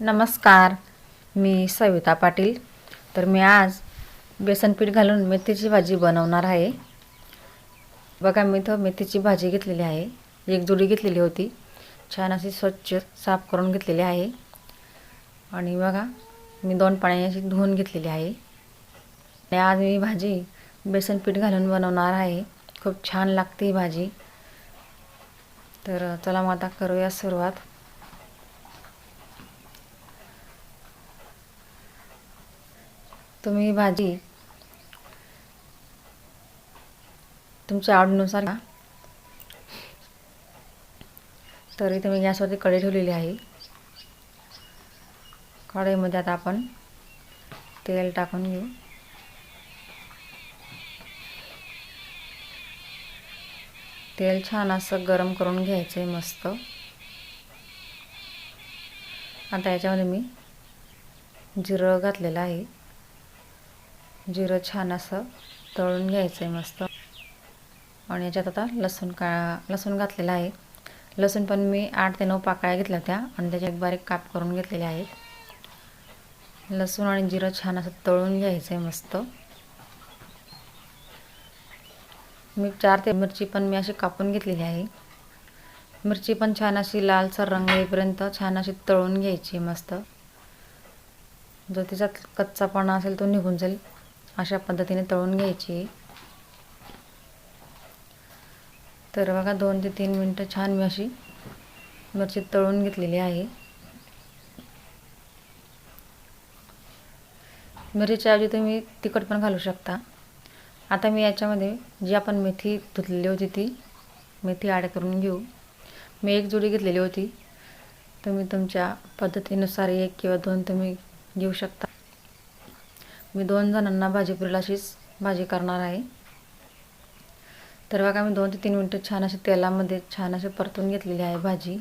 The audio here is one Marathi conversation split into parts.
नमस्कार मी सविता पाटील. तर मी आज बेसनपीठ घालून मेथीची भाजी बनवणार आहे. बघा मी इथं मेथीची भाजी घेतलेली आहे. एक जुडी घेतलेली होती. छान अशी स्वच्छ साफ करून घेतलेली आहे. आणि बघा मी दोन पाण्याने अशी धुवून घेतलेली आहे. आणि आज मी भाजी बेसनपीठ घालून बनवणार आहे. खूप छान लागते ही भाजी. तर चला मग आता करूया सुरुवात. तुम्ही भाजी तुमच्या आवडीनुसार घ्या. तर इथे मी गॅसवरती कढई ठेवलेली आहे. कढईमध्ये आता आपण तेल टाकून घेऊ. तेल छान असं गरम करून घ्यायचं आहे मस्त. आता याच्यामध्ये मी जिरं घातलेलं आहे. जिरं छान असं तळून घ्यायचं आहे मस्त. आणि याच्यात आता लसूण का लसूण घातलेलं आहे. लसूण पण मी आठ ते नऊ पाकळ्या घेतल्या होत्या आणि त्याच्या एक बारीक काप करून घेतलेले आहेत. लसूण आणि जिरं छान असं तळून घ्यायचं आहे मस्त. मी चार ते मिरची पण मी अशी कापून घेतलेली आहे. मिरची पण छान अशी लालसर रंग येईपर्यंत छान अशी तळून घ्यायची मस्त. जो त्याच्यात कच्चापणा असेल तो निघून जाईल. अशा पद्धतीने तळून घ्यायची. तर बघा दोन ते तीन मिनटं छान मी अशी मिरची तळून घेतलेली आहे. मिरचीच्या ऐवजी तुम्ही तिखट पण घालू शकता. आता मी याच्यामध्ये जी आपण मेथी धुतलेली होती ती मेथी ॲड करून घेऊ. मी एक जोडी घेतलेली होती. तुम्ही तुमच्या पद्धतीनुसार एक किंवा दोन तुम्ही घेऊ शकता. मी दोन जणांना भाजीपुरीला अशीच भाजी करणार आहे. तर बघा मी दोन ते तीन मिनटं छान अशी तेलामध्ये छान असे परतून घेतलेली आहे भाजी.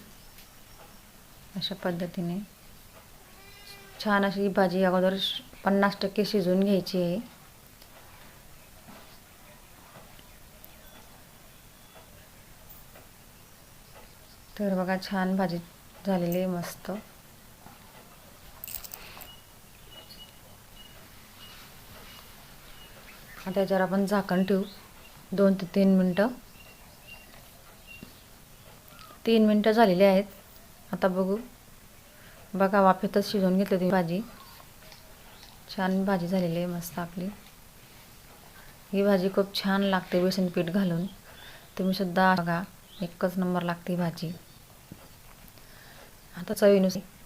अशा पद्धतीने. छान अशी ही भाजी अगोदर पन्नास टक्के शिजवून घ्यायची आहे. तर बघा छान भाजी झालेली आहे मस्त. आता याच्यावर आपण झाकण ठेवू. दोन ते तीन मिनटं. तीन मिनटं झालेली आहेत. आता बघू. बघा वाफेतच शिजवून घेतली ती भाजी. छान भाजी झालेली आहे मस्त आपली. ही भाजी खूप छान लागते बेसन पीठ घालून. तुम्ही सुद्धा बघा एकच नंबर लागते भाजी. आता चवीनुसार.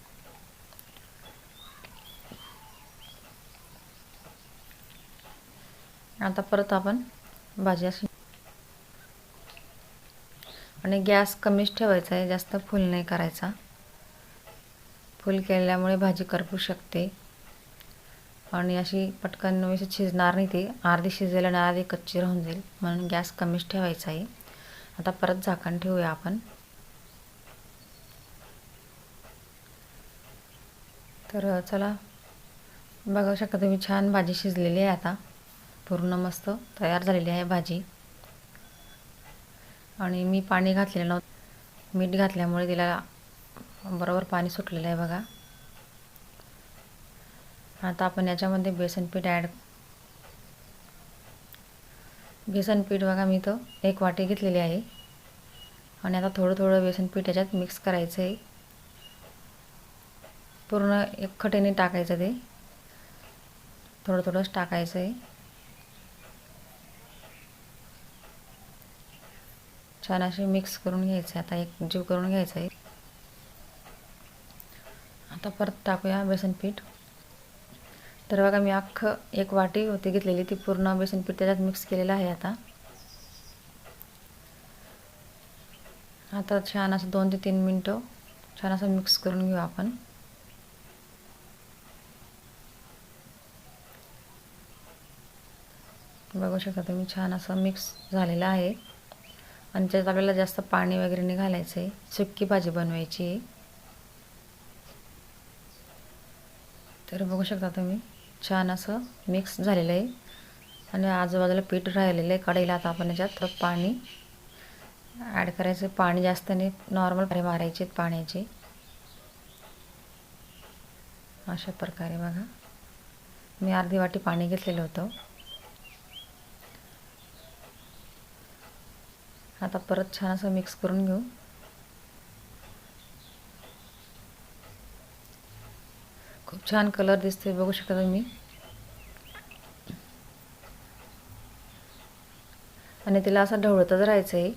आता परत आपण भाजी अशी आणि गॅस कमीच ठेवायचा आहे जास्त फुल नाही करायचा. फुल केल्यामुळे भाजी करपू शकते. आणि अशी पटकन अशी शिजणार नाही ती अर्धी शिजेल आणि अर्धी कच्ची राहून जाईल म्हणून गॅस कमीच ठेवायचा आहे. आता परत झाकण ठेवूया आपण. तर चला बघू शकता तुम्ही छान भाजी शिजलेली आहे आता. पूर्ण मस्त तयार झालेली आहे भाजी. आणि मी पाणी घातलेलं नव्हतं. मीठ घातल्यामुळे तिला बरोबर पाणी सुटलेलं आहे बघा. आता आपण याच्यामध्ये बेसन पीठ ॲड बेसन पीठ बघा मी तर एक वाटी घेतलेली आहे. आणि आता थोडं थोडं बेसन पीठ याच्यात मिक्स करायचं आहे पूर्ण एक खटेने टाकायचं ते. थोडं थोडंच टाकायचं आहे छान असे मिक्स करून घ्यायचे. आता एक जीव करून घ्यायचं आहे. आता परत टाकूया बेसन पीठ. तर बघा मी अख्खं एक वाटी होती घेतलेली. ती पूर्ण बेसन पीठ त्याच्यात मिक्स केलेलं आहे आता. आता छान असं दोन ते तीन मिनटं छान असं मिक्स करून घेऊ आपण. बघू शकता तुम्ही छान असं मिक्स झालेलं आहे. आणि त्यात आपल्याला जास्त पाणी वगैरे नाही घालायचं आहे. सुक्की भाजी बनवायची आहे. तर बघू शकता तुम्ही छान असं मिक्स झालेलं आहे. आणि आजूबाजूला पीठ राहिलेलं आहे कढईला आता आपण याच्यात तर पाणी ॲड करायचं पाणी जास्त नाही नॉर्मल पाणी मारायचे पाण्याचे. अशा प्रकारे बघा. मी अर्धी वाटी पाणी घेतलेलं होतं. आता परत छान असं मिक्स करून घेऊ. खूप छान कलर दिसते बघू शकता तुम्ही. आणि तिला असं ढवळतच राहायचं आहे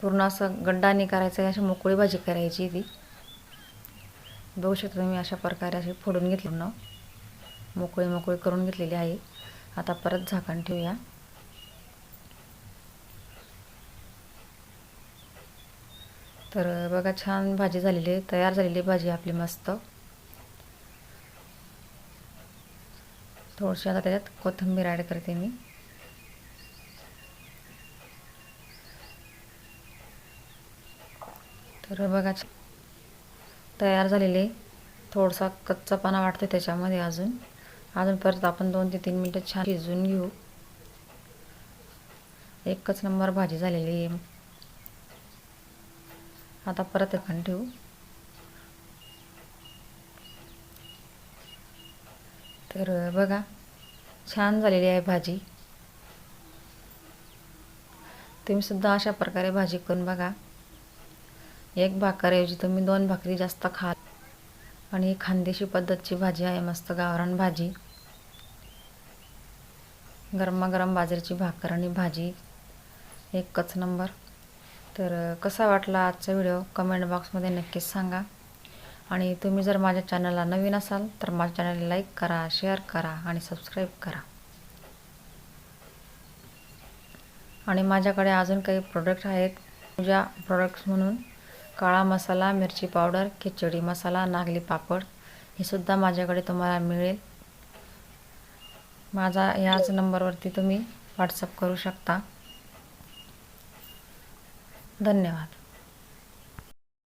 पूर्ण असं गड्डा नाही करायचं आहे अशी मोकळी भाजी करायची ती. बघू शकता तुम्ही अशा प्रकारे अशी फोडून घेतली ना मोकळी मोकळी करून घेतलेली आहे. आता परत झाकण ठेवूया. तर बघा छान भाजी झालेली आहे. तयार झालेली भाजी आपली मस्त. थोडीशी आता त्याच्यात कोथिंबीर ॲड करते मी. तर बघा तयार झालेले थोडासा कच्चा पाना वाटतो त्याच्यामध्ये अजून. अजून परत आपण दोन ते तीन मिनटं छान शिजवून घेऊ. एकच नंबर भाजी झालेली आहे. आता परत एखाद ठेवू. तर बघा छान झालेली आहे भाजी. तुम्ही सुद्धा अशा प्रकारे भाजी करून बघा. एक भाकरऐवजी तुम्ही दोन भाकरी जास्त खाल. आणि ही खानदेशी पद्धतची भाजी आहे मस्त गावरान भाजी. गरमागरम बाजरीची भाकर आणि भाजी. एकच नंबर. तर कसा वाटला आजचा व्हिडिओ? कमेंट बॉक्समध्ये नक्कीच सांगा. आणि तुम्ही जर माझ्या चॅनलला नवीन असाल तर माझ्या चॅनलला लाईक करा शेअर करा आणि सबस्क्राईब करा. आणि माझ्याकडे अजून काही प्रोडक्ट आहेत. पूजा प्रोडक्ट्स म्हणून काळा मसाला मिरची पावडर खिचडी मसाला नागली पापड हे सुद्धा माझ्याकडे तुम्हाला मिळेल. माझा ह्याच नंबरवरती तुम्ही व्हॉट्सअप करू शकता. धन्यवाद.